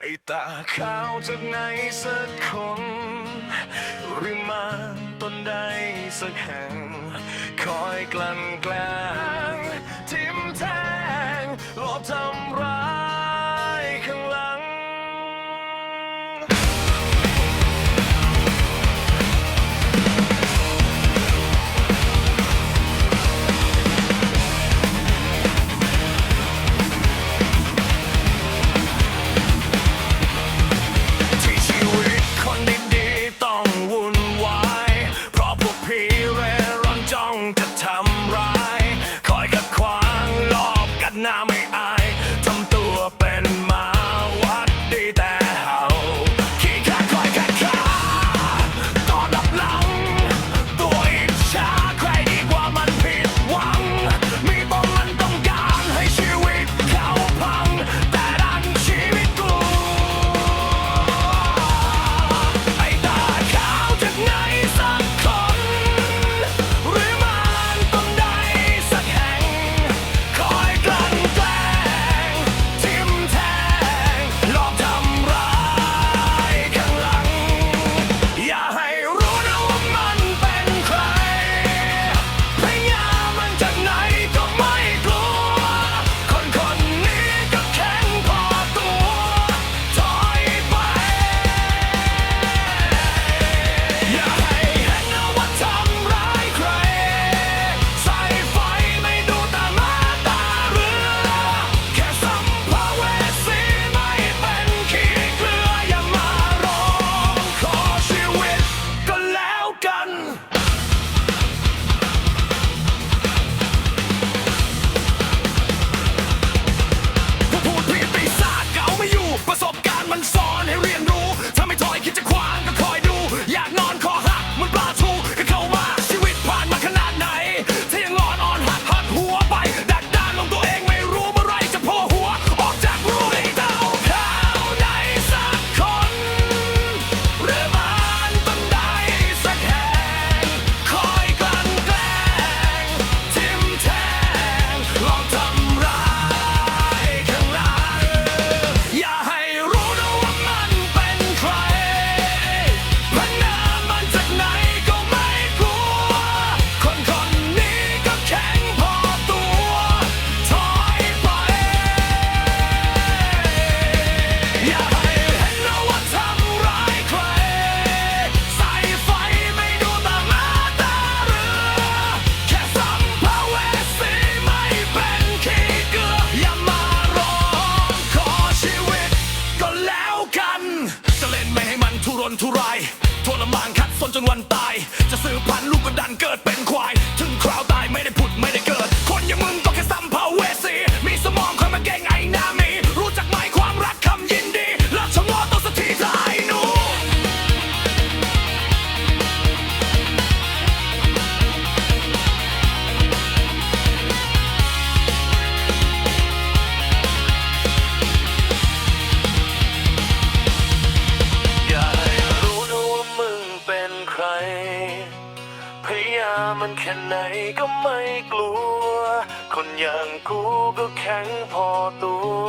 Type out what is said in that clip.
ไอตาขาวจากไหนสักคน หรือมาต้นใดสักแห่ง คอยกลั่นแกล้ง die. นทุรายทรมานคัดสนจนวันตาย จะซื้อพันลูกก็ดันเกิดเป็นควาย ถึงคราวตายไม่ได้ผุด ร พยายามมันแค่ไหนก็ไม่กลัว คนอย่างกูก็แข็งพอตัว